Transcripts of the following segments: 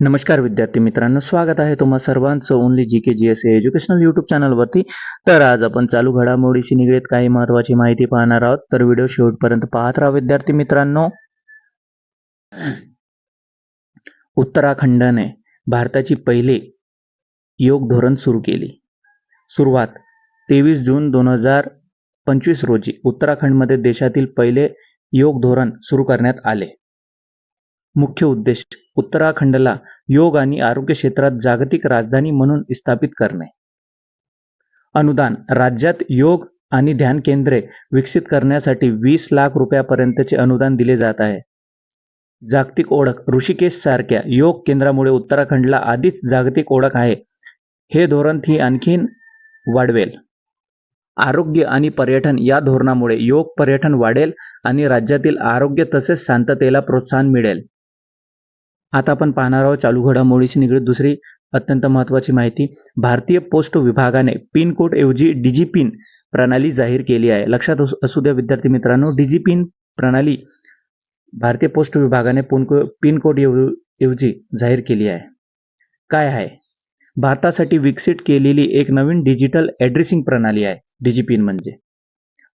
नमस्कार विद्यार्थी मित्रांनो स्वागत आहे तुम्हा सर्वांचं only G K G S educational YouTube चॅनलवरती तर आज आपण चालू घडामोडीशी निगडीत काही महत्त्वाची माहिती पाहणार आहोत. तर व्हिडिओ शेवटपर्यंत पाहत राहा विद्यार्थी मित्रांनो. उत्तराखंडने भारताची पहिले योग धोरण सुरू केली. सुरुवात तेवीस जून दोन हजार पंचवीस रोजी उत्तराखंडमध्ये देशातील पहिले योग धोरण सुरू करण्यात आले. मुख्य उद्देश उत्तराखंडला योग आणि आरोग्य क्षेत्रात जागतिक राजधानी म्हणून स्थापित करणे. अनुदान राज्यात योग आणि ध्यान केंद्रे विकसित करण्यासाठी वीस लाख रुपयापर्यंतचे अनुदान दिले जात आहे. जागतिक ओळख ऋषिकेश सारख्या योग केंद्रामुळे उत्तराखंडला आधीच जागतिक ओळख आहे हे धोरण ही आणखीन वाढवेल. आरोग्य आणि पर्यटन या धोरणामुळे योग पर्यटन वाढेल आणि राज्यातील आरोग्य तसेच शांततेला प्रोत्साहन मिळेल. आता आपण पाहणार आहोत चालू घडामोडीशी निगडीत दुसरी अत्यंत महत्त्वाची माहिती. भारतीय पोस्ट विभागाने पिन कोड ऐवजी डिजी पिन प्रणाली जाहीर केली आहे. लक्षात असू- असू द्या विद्यार्थी मित्रांनो डिजी पिन प्रणाली भारतीय पोस्ट विभागाने पिन कोड ऐवजी जाहीर केली आहे. काय आहे? भारतासाठी विकसित केलेली एक नवीन डिजिटल ॲड्रेसिंग प्रणाली आहे. डिजीपिन म्हणजे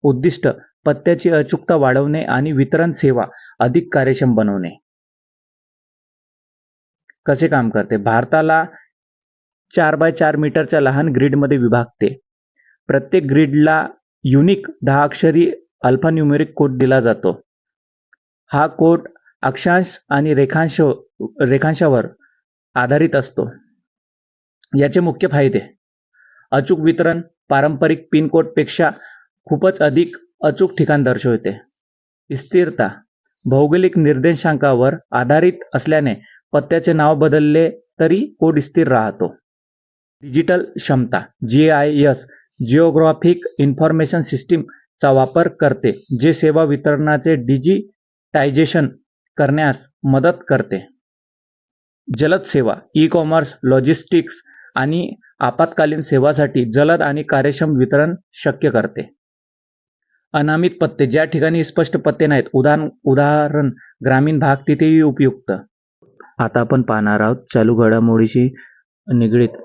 उद्दिष्ट पत्त्याची अचूकता वाढवणे आणि वितरण सेवा अधिक कार्यक्षम बनवणे. कसे काम करते? भारताला चार बाय चार मीटरच्या लहान ग्रीडमध्ये विभागते. प्रत्येक ग्रीडला युनिक दहा अक्षरी अल्फान्युमेरिक कोड दिला जातो. हा कोड अक्षांश आणि रेखांश रेखांशावर आधारित असतो. याचे मुख्य फायदे. अचूक वितरण पारंपरिक पिन कोडपेक्षा खूपच अधिक अचूक ठिकाण दर्शवते. स्थिरता. भौगोलिक निर्देशांकावर आधारित असल्याने पत्त्याचे नाव बदलले तरी कोड स्थिर राहतो. डिजिटल क्षमता G I S geographic information सिस्टीमचा वापर करते जे सेवा वितरणाचे डिजिटायझेशन करण्यास मदत करते. जलद सेवा ई कॉमर्स लॉजिस्टिक्स आणि आपत्कालीन सेवासाठी जलद आणि कार्यक्षम वितरण शक्य करते. अनामित पत्ते ज्या ठिकाणी स्पष्ट पत्ते नाहीत उदाहरण उदाहरण ग्रामीण भाग तिथेही उपयुक्त. आता आपण पाहणार आहोत चालू घडामोडीशी निगडीत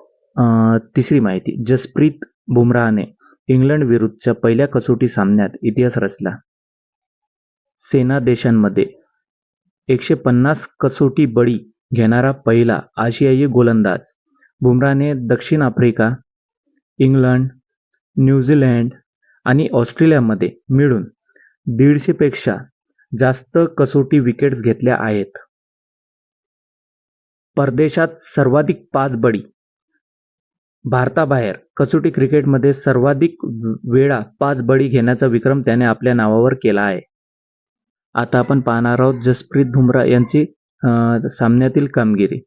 तिसरी माहिती जसप्रीत बुमराहने इंग्लंड विरुद्धच्या पहिल्या कसोटी सामन्यात इतिहास रचला. सेना देशांमध्ये एकशे पन्नास कसोटी बळी घेणारा पहिला आशियाई गोलंदाज बुमराहने दक्षिण आफ्रिका इंग्लंड न्यूझीलंड आणि ऑस्ट्रेलियामध्ये मिळून दीडशेपेक्षा जास्त कसोटी विकेट्स घेतल्या आहेत. परदेशात सर्वाधिक पाच बळी भारताबाहेर कसोटी क्रिकेटमध्ये सर्वाधिक वेळा पाच बळी घेण्याचा विक्रम त्याने आपल्या नावावर केला आहे. आता आपण पाहणार आहोत जसप्रीत बुमराह यांची सामन्यातील कामगिरी.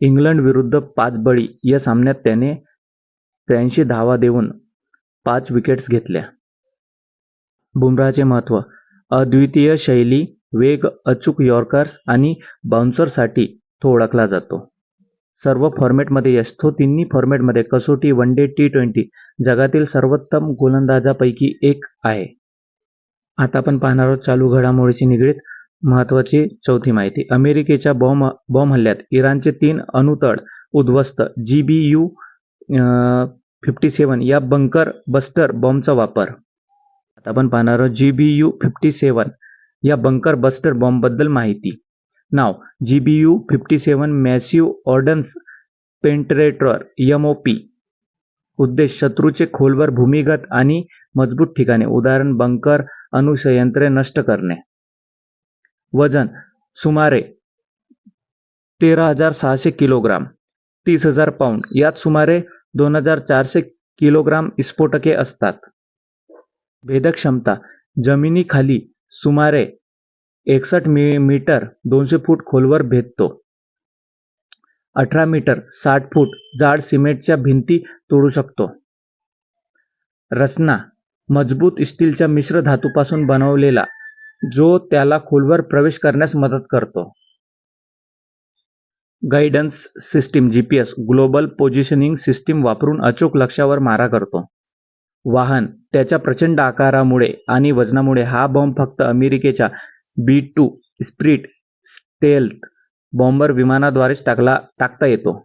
इंग्लंड विरुद्ध पाच बळी या सामन्यात त्याने त्र्याऐंशी धावा देऊन पाच विकेट्स घेतल्या. बुमराहचे महत्त्व अद्वितीय शैली वेग अचूक यॉर्कर्स आणि बाउन्सरसाठी तो ओळखला जातो. सर्व फॉर्मॅटमध्ये यश तो तिन्ही फॉर्मॅटमध्ये कसोटी वन डे टी ट्वेंटी जगातील सर्वोत्तम गोलंदाजापैकी एक आहे. आता आपण पाहणार आहोत चालू घडामोडीशी निगडीत महत्त्वाची चौथी माहिती. अमेरिकेच्या बॉम्ब बॉम्ब हल्ल्यात इराणचे तीन अणुतळ उद्ध्वस्त जी बी यू फिफ्टी सेवन या बंकर बस्टर बॉम्बचा वापर. आता आपण पाहणार आहोत जी बी यू फिफ्टी सेवन या बंकर बस्टर बॉम्बबद्दल माहिती. नाव G B U fifty seven massive ordnance penetrator M O P उद्देश शत्रूचे खोलवर भूमिगत आणि मजबूत ठिकाणे. उदाहरण बंकर अणुसंयंत्रे नष्ट करणे. वजन सुमारे तेरा हजार सहाशे किलोग्राम. तीस हजार पाऊंड यात सुमारे दोन हजार चारशे किलोग्राम स्फोटके असतात. भेदक क्षमता जमिनीखाली सुमारे एकसष्ट मी मीटर दोनशे फूट खोलवर भेदतो. अठरा मीटर साठ फूट जाड सिमेंटच्या भिंती तोडू शकतो. रचना. मजबूत स्टीलच्या मिश्र धातूपासून बनवलेला जो त्याला खोलवर प्रवेश करण्यास मदत करतो. Guidance system G P S global positioning system वापरून अचूक लक्ष्यावर मारा करतो. वाहन त्याच्या प्रचंड आकारामुळे आणि वजनामुळे हा बॉम्ब फक्त अमेरिकेच्या B two spirit stealth bomber विमानाद्वारेच टाकला टाकता येतो.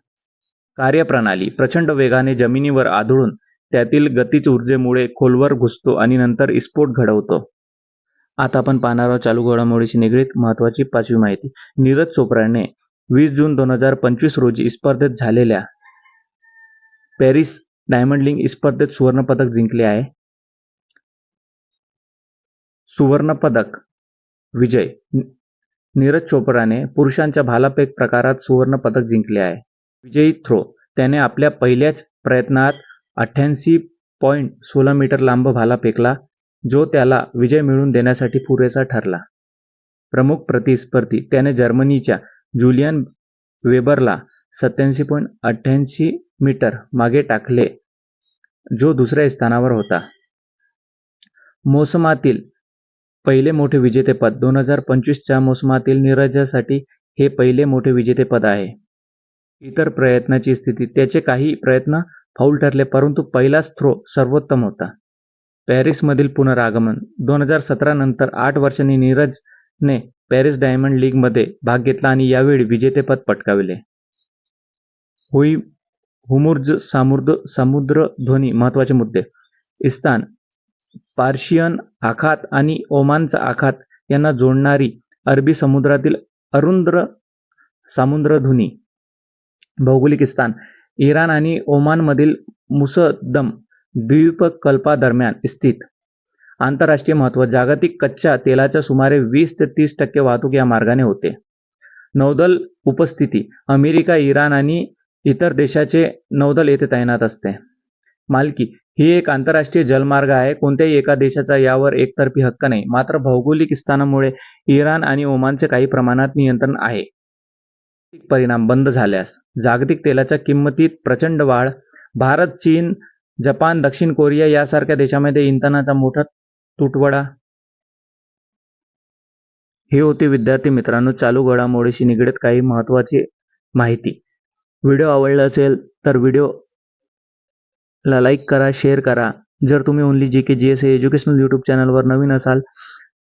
कार्यप्रणाली प्रचंड वेगाने जमिनीवर आदळून त्यातील गतीज ऊर्जेमुळे खोलवर घुसतो आणि नंतर विस्फोट घडवतो. आता आपण पाहणार आहोत चालू घडामोडीशी निगडीत महत्वाची पाचवी माहिती. नीरज चोप्राने वीस जून दोन हजार पंचवीस रोजी स्पर्धेत झालेल्या पॅरिस डायमंड लिंग स्पर्धेत सुवर्णपदक जिंकले आहे. सुवर्णपदक विजय नीरज चोप्राने पुरुषांच्या भालाफेक प्रकारात सुवर्ण पदक जिंकले आहे. विजयी थ्रो त्याने आपल्या पहिल्याच प्रयत्नात अठ्ठ्याऐंशी पॉईंट सोळा मीटर लांब भाला फेकला जो त्याला विजय मिळवून देण्यासाठी पुरेसा ठरला. प्रमुख प्रतिस्पर्धी त्याने जर्मनीच्या जुलियन वेबरला सत्याऐंशी पॉईंट अठ्ठ्याऐंशी मीटर मागे टाकले जो दुसऱ्या स्थानावर होता. मोसमातील पहिले मोठे विजेतेपद. दोन हजार पंचवीसच्या मोसमातील नीरजासाठी हे पहिले मोठे विजेतेपद आहे. इतर प्रयत्नाची स्थिती. त्याचे काही प्रयत्न फाऊल ठरले परंतु पहिलाच थ्रो सर्वोत्तम होता. पॅरिसमधील पुनरागमन. दोन हजार सतरा नंतर आठ वर्षांनी नीरजने पॅरिस डायमंड लीगमध्ये भाग घेतला आणि यावेळी विजेतेपद पटकाविले. हुई हुमुर्ज सामुद्र ध्वनी महत्त्वाचे मुद्दे. इस्तान पार्शियन आखात आणि ओमानचा आखात यांना जोडणारी अरबी समुद्रातील अरुंद्र सामुद्रधुनी भौगोलिक स्थान. इराण आणि ओमानमधील मुसदम द्वीपकल्पादरम्यान स्थित. आंतरराष्ट्रीय महत्त्व जागतिक कच्च्या तेलाच्या सुमारे वीस ते तीस टक्के वाहतूक या मार्गाने होते. नौदल उपस्थिती अमेरिका इराण आणि इतर देशाचे नौदल येथे तैनात असते. मालकी ही एक आंतरराष्ट्रीय जलमार्ग आहे. कोणत्याही एका देशाचा यावर एकतर्फी हक्क नाही. मात्र भौगोलिक स्थानामुळे इराण आणि ओमानचे काही प्रमाणात नियंत्रण आहे. परिणाम बंद झाल्यास जागतिक तेलाच्या किंमतीत प्रचंड वाढ. भारत चीन जपान दक्षिण कोरिया यासारख्या देशामध्ये इंधनाचा मोठा तुटवडा. हे होते विद्यार्थी मित्रांनो. चालू घडामोडीशी निगडीत काही महत्त्वाची माहिती. व्हिडिओ आवडला असेल तर व्हिडिओ ला लाईक करा शेअर करा. जर तुम्ही only G K G S A educational YouTube चॅनलवर नवीन असाल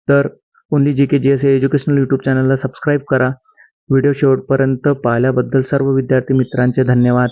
तर only G K G S A educational YouTube चॅनलला सबस्क्राईब करा. व्हिडिओ शेवटपर्यंत पाहिल्याबद्दल सर्व विद्यार्थी मित्रांचे धन्यवाद.